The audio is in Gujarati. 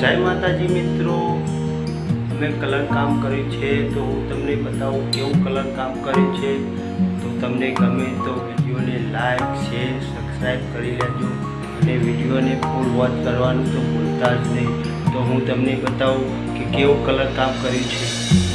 માતાજી મિત્રો. મેં કલર કામ કર્યું છે, તો હું તમને બતાવું કેવું કલર કામ કર્યું છે. તો તમને ગમે તો વિડીયોને લાઈક, શેર, સબસ્ક્રાઈબ કરી લેજો. અને વિડીયોને ફૂલ વોચ કરવાનું તો ભૂલતા જ નહીં. તો હું તમને બતાવું કે કેવું કલર કામ કર્યું છે.